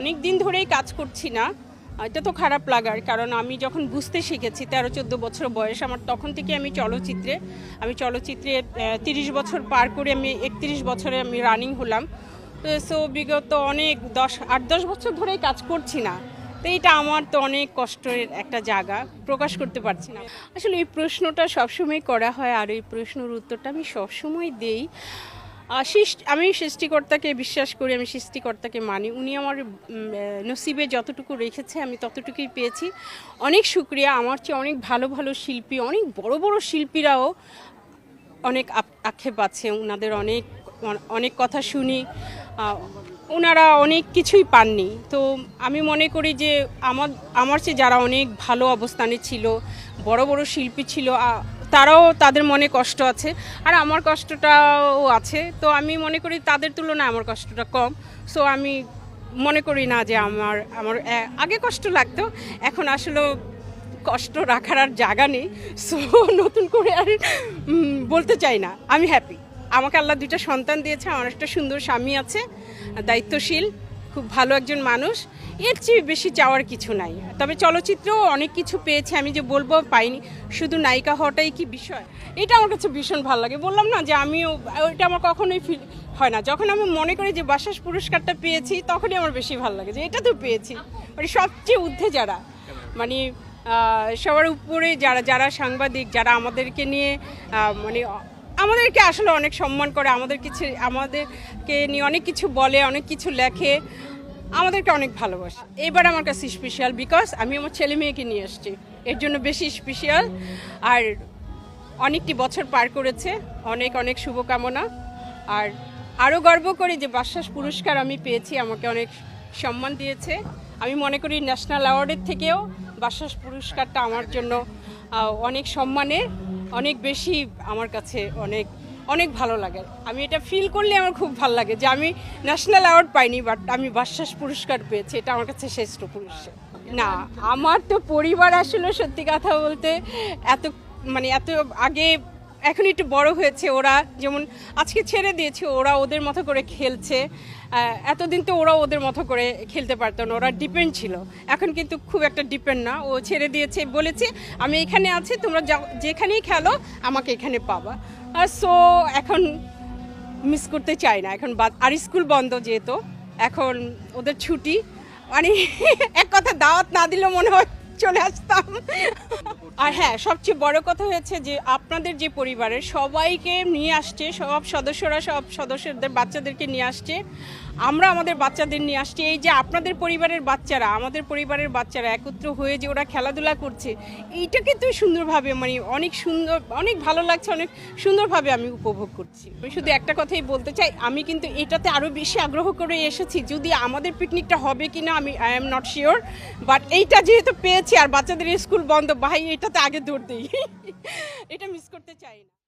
অনেক দিন ধরেই কাজ করছি না। এটা তো খারাপ লাগার, কারণ আমি যখন বুঝতে শিখেছি, তেরো চোদ্দ বছর বয়স, আমার তখন থেকে আমি চলচ্চিত্রে আমি চলচ্চিত্রে তিরিশ বছর পার করে আমি একত্রিশ বছরে আমি রানিং হলাম। তো সো বিগত অনেক দশ, আট, দশ বছর ধরেই কাজ করছি না। তো এটা আমার তো অনেক কষ্টের একটা জায়গা, প্রকাশ করতে পারছি না। আসলে এই প্রশ্নটা সবসময় করা হয়, আর এই প্রশ্নের উত্তরটা আমি সবসময় দেই। আমি সৃষ্টিকর্তাকে বিশ্বাস করি, আমি সৃষ্টিকর্তাকে মানি। উনি আমার নসিবে যতটুকু রেখেছে, আমি ততটুকুই পেয়েছি। অনেক শুক্রিয়া, আমার চেয়ে অনেক ভালো ভালো শিল্পী, অনেক বড় বড় শিল্পীরাও অনেক আক্ষেপ আছে। ওনাদের অনেক অনেক কথা শুনি। ওনারা অনেক কিছুই পাননি। তো আমি মনে করি যে আমার আমার চেয়ে যারা অনেক ভালো অবস্থানে ছিল, বড় বড় শিল্পী ছিল তারাও তাদের মনে কষ্ট আছে আর আমার কষ্টটাও আছে। তো আমি মনে করি তাদের তুলনায় আমার কষ্টটা কম। সো আমি মনে করি না যে আমার আমার আগে কষ্ট লাগতো, এখন আসলে কষ্ট রাখার আর জায়গা নেই। সো নতুন করে আর বলতে চাই না। আমি হ্যাপি আমাকে আল্লাহ দুইটা সন্তান দিয়েছে, আমার একটা সুন্দর স্বামী আছে, দায়িত্বশীল। খুব ভালো একজন মানুষ, এর চেয়ে বেশি চাওয়ার কিছু নাই। তবে চলচ্চিত্রেও অনেক কিছু পেয়েছে, আমি যে বলব পাইনি। শুধু নায়িকা হওয়াটাই কি বিষয়? এটা আমার কাছে ভীষণ ভালো লাগে। বললাম না যে আমিও, ওইটা আমার কখনোই ফিল হয় না। যখন আমি মনে করি যে বাসাস পুরস্কারটা পেয়েছি, তখনই আমার বেশি ভালো লাগে যে এটা তো পেয়েছি। মানে সবচেয়ে ঊর্ধ্বে যারা মানে সবার উপরে যারা যারা সাংবাদিক, যারা আমাদেরকে নিয়ে মানে আমাদেরকে আসলে অনেক সম্মান করে, আমাদের কিছু, আমাদেরকে নিয়ে অনেক কিছু বলে, অনেক কিছু লেখে, আমাদেরকে অনেক ভালোবাসে। এবার আমার কাছে স্পেশাল বিকজ আমি আমার ছেলে মেয়েকে নিয়ে এসেছি। এর জন্য বেশি স্পেশাল আর অনেকটি বছর পার করেছে, অনেক অনেক শুভকামনা। আর আরও গর্ব করি যে বাশ্বাস পুরস্কার আমি পেয়েছি, আমাকে অনেক সম্মান দিয়েছে। আমি মনে করি ন্যাশনাল অ্যাওয়ার্ডের থেকেও বাশ্বাস পুরস্কারটা আমার জন্য অনেক সম্মানের। অনেক বেশি আমার কাছে অনেক অনেক ভালো লাগে। আমি এটা ফিল করলে আমার খুব ভালো লাগে যে আমি ন্যাশনাল অ্যাওয়ার্ড পাইনি বাট আমি বাশ্বাস পুরস্কার পেয়েছি, এটা আমার কাছে শ্রেষ্ঠ পুরস্কার। না, আমার তো পরিবার আসলে সত্যি কথা বলতে এত মানে এত আগে এখন একটু বড় হয়েছে ওরা, যেমন আজকে ছেড়ে দিয়েছে, ওরা ওদের মতো করে খেলছে। এতদিন তো ওরা ওদের মতো করে খেলতে পারতো না, ওরা ডিপেন্ড ছিল। এখন কিন্তু খুব একটা ডিপেন্ড না, ও ছেড়ে দিয়েছে, বলেছে, আমি এখানে আছি, তোমরা যেখানেই খেলো, আমাকে এখানে পাবা। আর সো এখন মিস করতে চাই না। এখন আর স্কুল বন্ধ যেহেতু, এখন ওদের ছুটি। মানে এক কথা দাওয়াত না দিলেও মনে হয় চলে আসতাম। আর হ্যাঁ সবচেয়ে বড় কথা হয়েছে যে, আপনাদের যে পরিবারের সবাইকে নিয়ে আসছে, সব সদস্যরা সব সদস্যদের বাচ্চাদেরকে নিয়ে আসছে। আমরা আমাদের বাচ্চাদের নিয়ে আসছি। এই যে আপনাদের পরিবারের বাচ্চারা, আমাদের পরিবারের বাচ্চারা একত্র হয়ে যে ওরা খেলাধুলা করছে, এইটা কিন্তু সুন্দরভাবে মানে অনেক সুন্দর, অনেক ভালো লাগছে, অনেক সুন্দরভাবে আমি উপভোগ করছি। আমি শুধু একটা কথাই বলতে চাই, আমি কিন্তু এটাতে আরও বেশি আগ্রহ করে এসেছি, যদি আমাদের পিকনিকটা হবে কি না আমি I am not sure but এইটা যেহেতু পেয়েছি আর বাচ্চাদের স্কুল বন্ধ, ভাই, এটাতে আগে দিই। এটা মিস করতে চাই না।